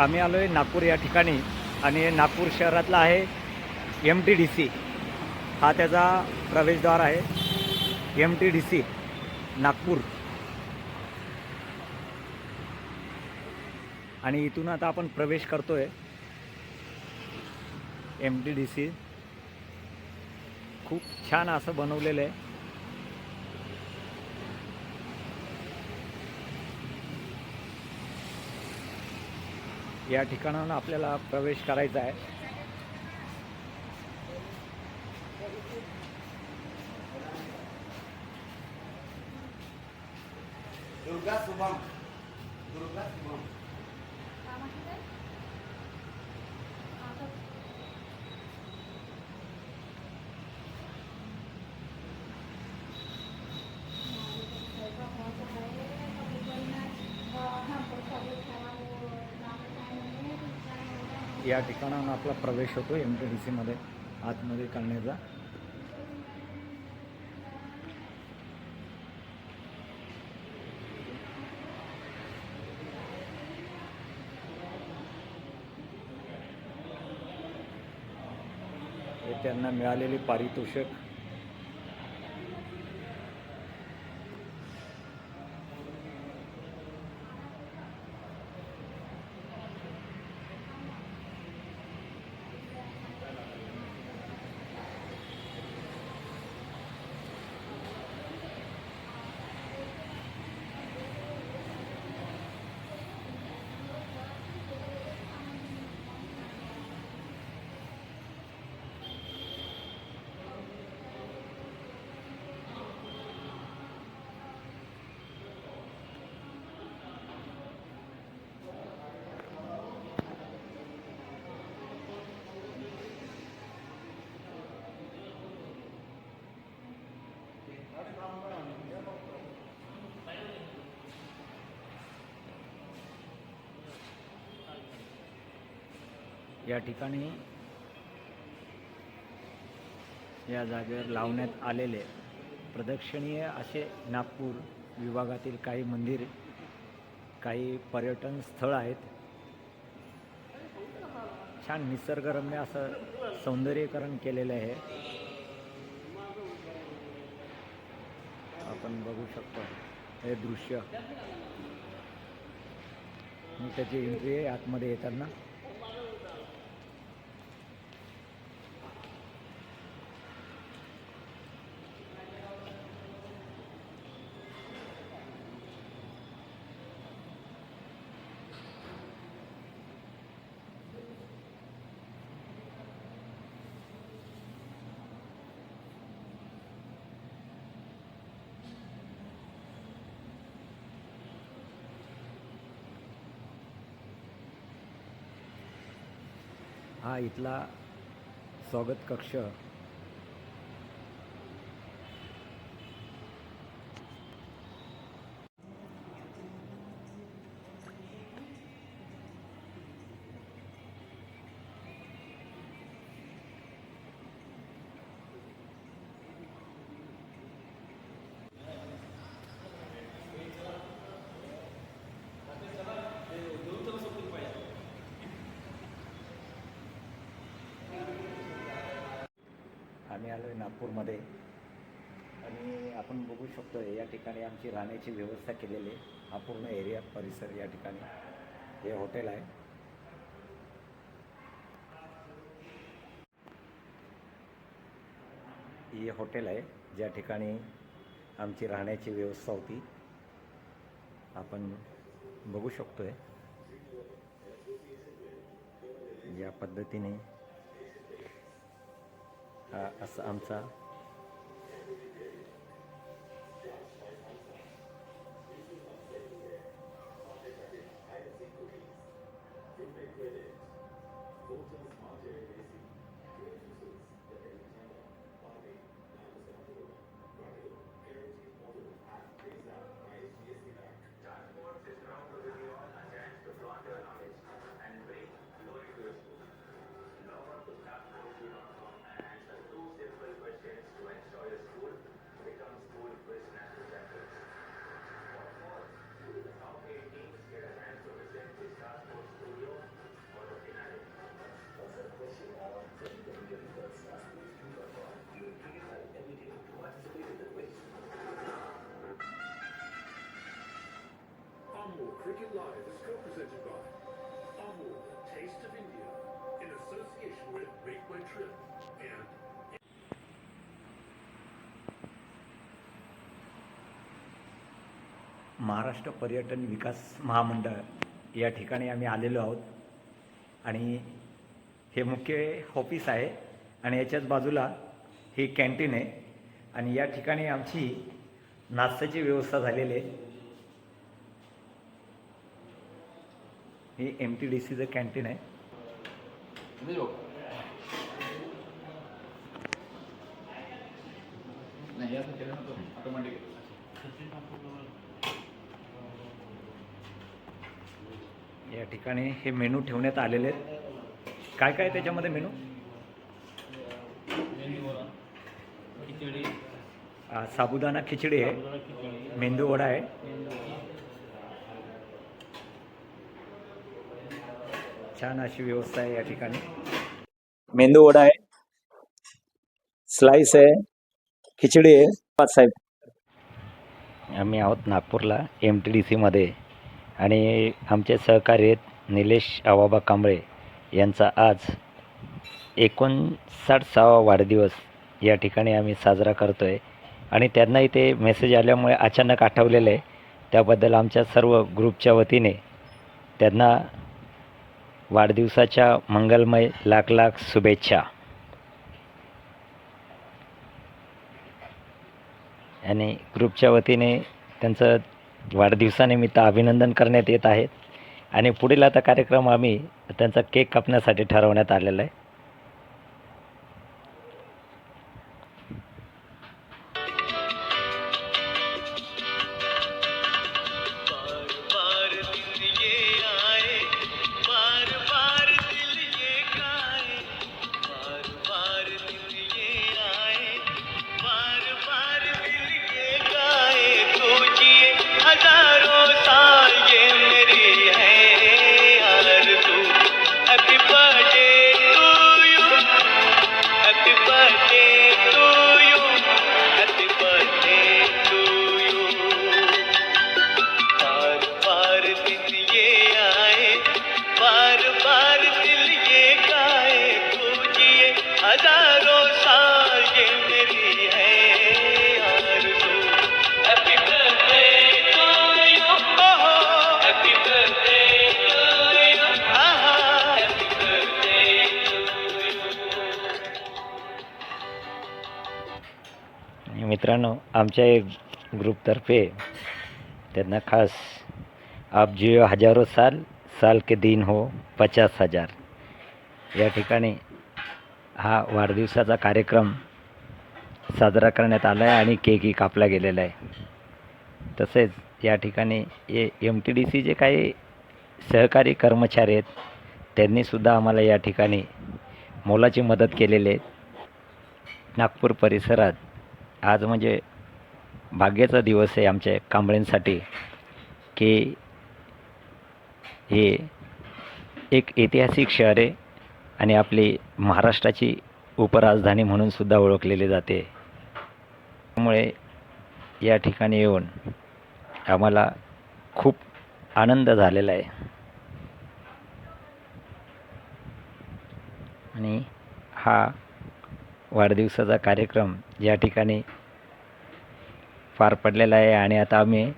आम्ही आलो आहे नागपूर या ठिकाणी आणि नागपूर शहरातला आहे एम टी डी सी हा त्याचा प्रवेशद्वार आहे. M T D C Nagpur. आणि इथून आता आपण प्रवेश करतो आहे एम टी डी सी खूप छान असं बनवलेलं आहे. या ठिकाणाहून आपल्याला प्रवेश करायचा आहे. दुर्गा शुभम दुर्गा शुभम या ठिकाणाहून आपला प्रवेश होतो एम टी डी सीमध्ये आतमध्ये करण्याचा. हे त्यांना मिळालेले पारितोषिक या ठिकाणी या जागेवर लावण्यात आलेले प्रदक्षिणीय असे नागपूर विभागातील काही मंदिर काही पर्यटन स्थळ आहेत. छान निसर्गरम्य असं सौंदर्यीकरण केलेलं आहे. आपण बघू शकतो हे दृश्य. मी त्याची एंट्री आहे आतमध्ये येताना. हा इथला स्वागत कक्ष आम्ही आलो आहे नागपूरमध्ये. आणि आपण बघू शकतो या ठिकाणी आमची राहण्याची व्यवस्था केलेली आहे. हा पूर्ण एरिया परिसर या ठिकाणी. हे हॉटेल आहे. ही हॉटेल आहे ज्या ठिकाणी आमची राहण्याची व्यवस्था होती. आपण बघू शकतो आहे या पद्धतीने हा असा आमचा is co-presented Taste of India in association with Make My Trip and Maharashtra पर्यटन विकास महामंडळ या ठिकाणी आम्ही आलेलो आहोत. आणि हे मुख्य ऑफिस आहे आणि याच्याच बाजूला ही कॅन्टीन आहे. आणि या ठिकाणी आमची नाश्त्याची व्यवस्था झालेली आहे. हे एम टी डी सीचं कॅन्टीन आहे. या ठिकाणी हे मेनू ठेवण्यात आलेले आहेत. काय काय आहे त्याच्यामध्ये मेनू साबुदाणा खिचडी. आहे. मेंदू वडा आहे. छान अशी व्यवस्था आहे या ठिकाणी. मेंदू वडा आहे स्लाइस आहे खिचडी आहे. पाच साहेब. आम्ही आहोत नागपूरला एम टी डी सीमध्ये आणि आमचे सहकारी आहेत निलेश आवाबा कांबळे. यांचा आज एकोणसाठसावा वाढदिवस या ठिकाणी आम्ही साजरा करतो आहे आणि त्यांना इथे मेसेज आल्यामुळे अचानक आठवलेलं आहे. त्याबद्दल आमच्या सर्व ग्रुपच्या वतीने त्यांना वाढदिवसाच्या मंगलमय लाख लाख शुभेच्छा. आणि ग्रुपच्या वतीने त्यांचं वाढदिवसानिमित्त अभिनंदन करण्यात येत आहेत. आणि पुढील आता कार्यक्रम आम्ही त्यांचा केक कापण्यासाठी ठरवण्यात आलेला आहे. मित्रांनो आमच्या एक ग्रुपतर्फे त्यांना खास आप जिओ हजारो साल साल के दिन हो पचास हजार. या ठिकाणी हा वाढदिवसाचा कार्यक्रम साजरा करण्यात आला आहे आणि केकही कापला गेलेला आहे. तसेच या ठिकाणी A M T D C जे काही सहकारी कर्मचारी आहेत त्यांनीसुद्धा आम्हाला या ठिकाणी मोलाची मदत केलेली आहे. नागपूर परिसरात आज म्हणजे भाग्याचा दिवस आहे आमच्या कांबळेंसाठी की हे एक ऐतिहासिक शहर आहे आणि आपली महाराष्ट्राची उपराजधानी म्हणून सुद्धा ओळखलेली जाते. त्यामुळे या ठिकाणी येऊन आम्हाला खूप आनंद झालेला आहे. आणि हा वाढदिवसाचा कार्यक्रम या ठिकाणी पार पडलेला आहे आणि आता आम्ही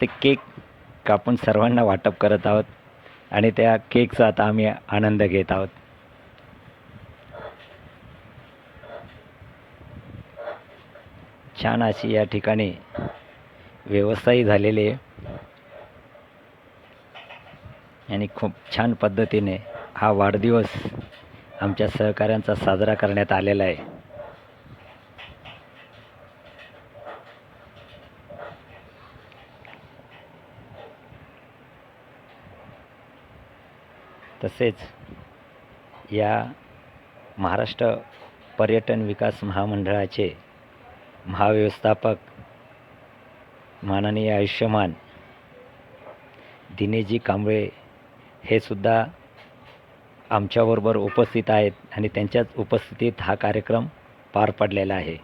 ते केक कापून सर्वांना वाटप करत आहोत आणि त्या केकचा आता आम्ही आनंद घेत आहोत. छान अशी या ठिकाणी व्यवस्थाही झालेली आहे. आणि खूप छान पद्धतीने हा वाढदिवस आमच्या सहकाऱ्यांचा साजरा करण्यात आलेला आहे. तसेच या महाराष्ट्र पर्यटन विकास महामंडळाचे महाव्यवस्थापक माननीय आयुष्यमान दिनेशजी कांबळे हे सुद्धा आमच्याबरोबर उपस्थित आहेत आणि त्यांच्याच उपस्थितीत हा कार्यक्रम पार पडलेला आहे.